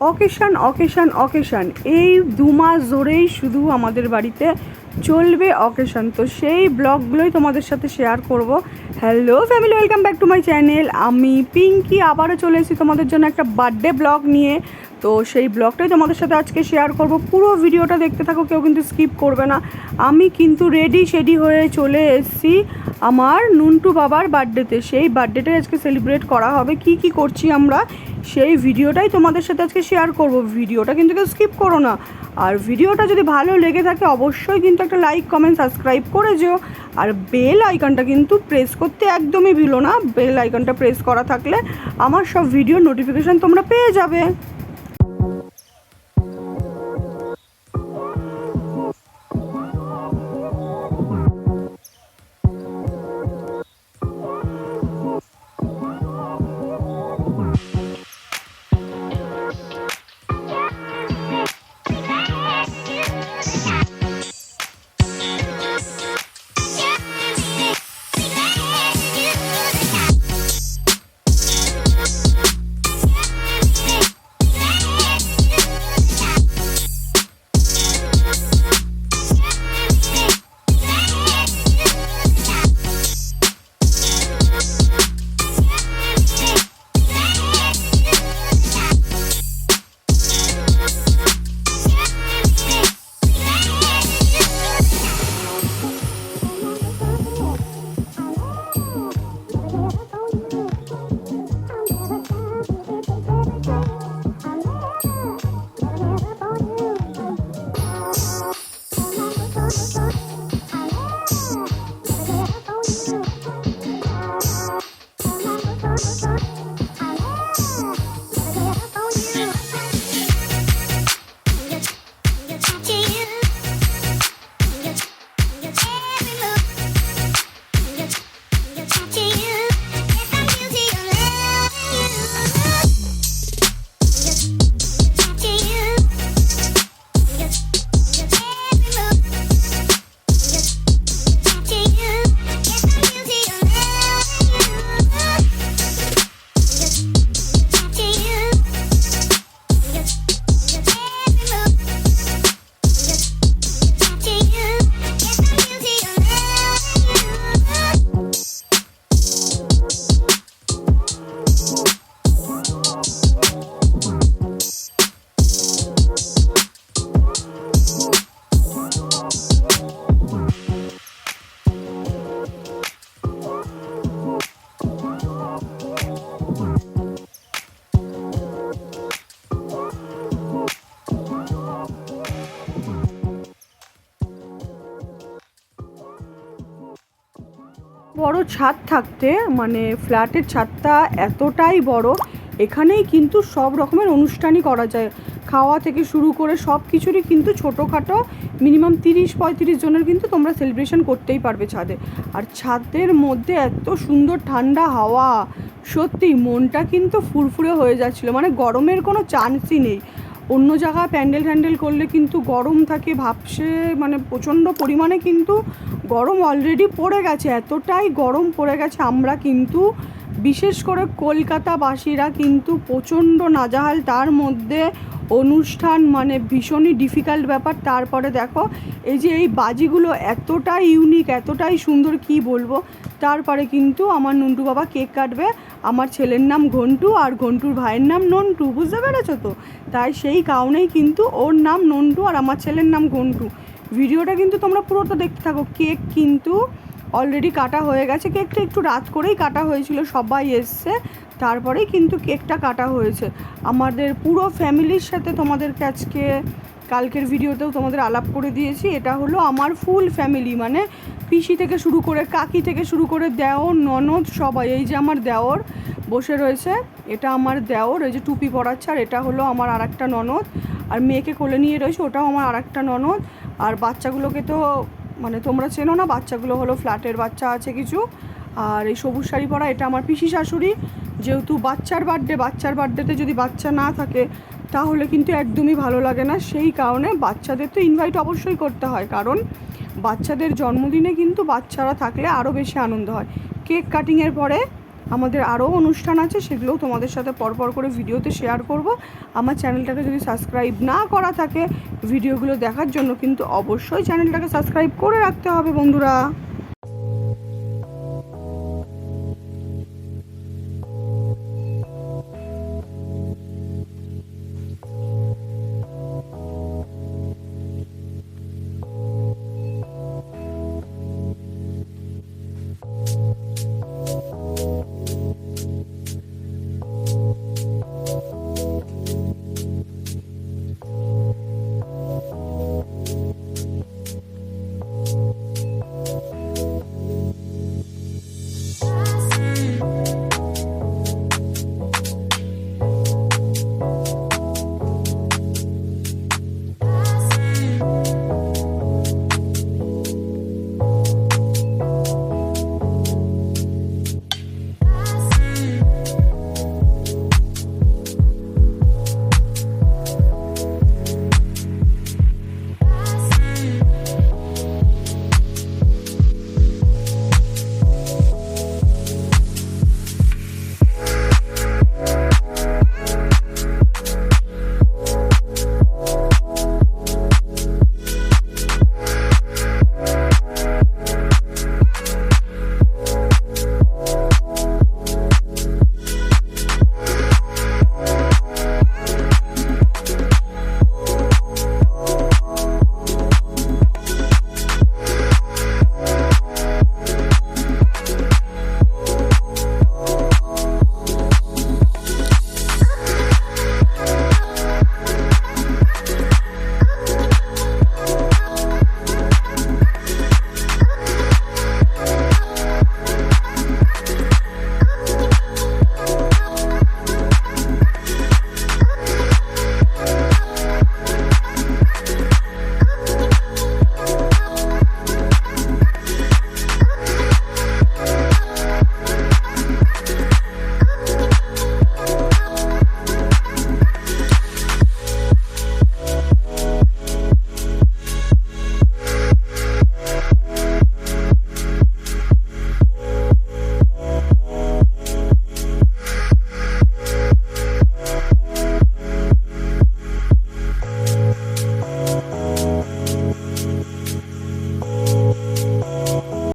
Occasion occasion occasion. এই দু মাস ধরেই শুধু আমাদের বাড়িতে চলবে অকেশান। তো সেই ব্লগগুলোই তোমাদের সাথে শেয়ার করব। Hello family welcome back to my channel আমি পিঙ্কি, আবারও চলে এসেছি তোমাদের জন্য একটা বার্থডে ব্লগ নিয়ে। তো সেই ব্লগটাই তোমাদের সাথে আজকে শেয়ার করব। পুরো ভিডিওটা দেখতে থাকো, কেউ কিন্তু স্কিপ করবে না। আমি কিন্তু রেডি শেডি হয়ে চলে এসেছি আমার নুন্টু বাবার বার্থডেতে সেই বার্থডেটাই আজকে সেলিব্রেট করা হবে। কি কি করছি আমরা? সেই ভিডিওটাই তোমাদের সাথে আজকে শেয়ার করব। ভিডিওটা কিন্তু কেউ স্কিপ করো না। আর ভিডিওটা যদি ভালো লেগে থাকে, অবশ্যই কিন্তু একটা লাইক কমেন্ট সাবস্ক্রাইব করে যেও। আর বেল আইকনটা কিন্তু প্রেস করতে একদমই ভুলো না। বেল আইকনটা প্রেস করা থাকলে আমার সব ভিডিও নোটিফিকেশান তোমরা পেয়ে যাবে। বড় ছাদ থাকতে মানে ফ্ল্যাটের ছাদটা এতটাই বড়, এখানেই কিন্তু সব রকমের অনুষ্ঠানই করা যায়। খাওয়া থেকে শুরু করে সব কিছুরই কিন্তু ছোটোখাটো মিনিমাম তিরিশ, পঁয়ত্রিশ জনের কিন্তু তোমরা সেলিব্রেশন করতেই পারবে ছাদে। আর ছাদের মধ্যে এত সুন্দর ঠান্ডা হাওয়া সত্যি মনটা কিন্তু ফুরফুরে হয়ে যাচ্ছিল। মানে গরমের কোনো চান্সই নেই। অন্য জায়গায় প্যান্ডেল ট্যান্ডেল করলে কিন্তু গরম থাকে, ভাবছে মানে প্রচণ্ড পরিমাণে কিন্তু গরম অলরেডি পড়ে গেছে, এতটাই গরম পড়ে গেছে। আমরা কিন্তু, বিশেষ করে কলকাতাবাসীরা কিন্তু প্রচণ্ড নাজাহাল। তার মধ্যে অনুষ্ঠান মানে ভীষণই ডিফিকাল্ট ব্যাপার। তারপরে দেখো, এই যে এই বাজিগুলো এতটাই ইউনিক এতটাই সুন্দর, কি বলব? তারপরে কিন্তু আমার নন্টু বাবা কেক কাটবে, আমার ছেলের নাম ঘন্টু আর ঘন্টুর ভাইয়ের নাম নন্টু, বুঝতে পেরেছ তো? তাই সেই কারণেই কিন্তু ওর নাম নন্টু আর আমার ছেলের নাম ঘন্টু। ভিডিওটা কিন্তু তোমরা পুরোটা দেখতে থাকো কেক কিন্তু অলরেডি কাটা হয়ে গেছে। কেকটা একটু রাত করেই কাটা হয়েছিল, সবাই এসছে। তারপরেই কিন্তু কেকটা কাটা হয়েছে। আমাদের পুরো ফ্যামিলির সাথে তোমাদেরকে আজকে, কালকের ভিডিওতেও তোমাদের আলাপ করে দিয়েছি। এটা হলো আমার ফুল ফ্যামিলি মানে পিসি থেকে শুরু করে কাকি থেকে শুরু করে দেওর, ননদ সবাই, এই যে আমার দেওর বসে রয়েছে, এটা আমার দেওর, এই যে টুপি পরাচ্ছে, আর এটা হলো আমার আর একটা ননদ। আর মেয়েকে কোলে নিয়ে রয়েছে, ওটাও আমার আর একটা ননদ। আর বাচ্চাগুলোকে তো মানে তোমরা চেনো না, বাচ্চাগুলো হলো ফ্ল্যাটের বাচ্চা আছে কিছু। আর এই সবুজ শাড়ি পরা, এটা আমার পিসি শাশুড়ি। যেহেতু বাচ্চার বার্থডে বাচ্চার বার্থডেতে যদি বাচ্চা না থাকে, তাহলে কিন্তু একদমই ভালো লাগে না। সেই কারণে বাচ্চাদের তো ইনভাইট অবশ্যই করতে হয়, কারণ বাচ্চাদের জন্মদিনে কিন্তু বাচ্চারা থাকলে আরও বেশি আনন্দ হয়। কেক কাটিংয়ের পরে আমাদের আরও অনুষ্ঠান আছে, সেগুলোও তোমাদের সাথে পরপর করে ভিডিওতে শেয়ার করব। আমার চ্যানেলটাকে যদি সাবস্ক্রাইব না করা থাকে, ভিডিওগুলো দেখার জন্য কিন্তু অবশ্যই চ্যানেলটাকে সাবস্ক্রাইব করে রাখতে হবে বন্ধুরা।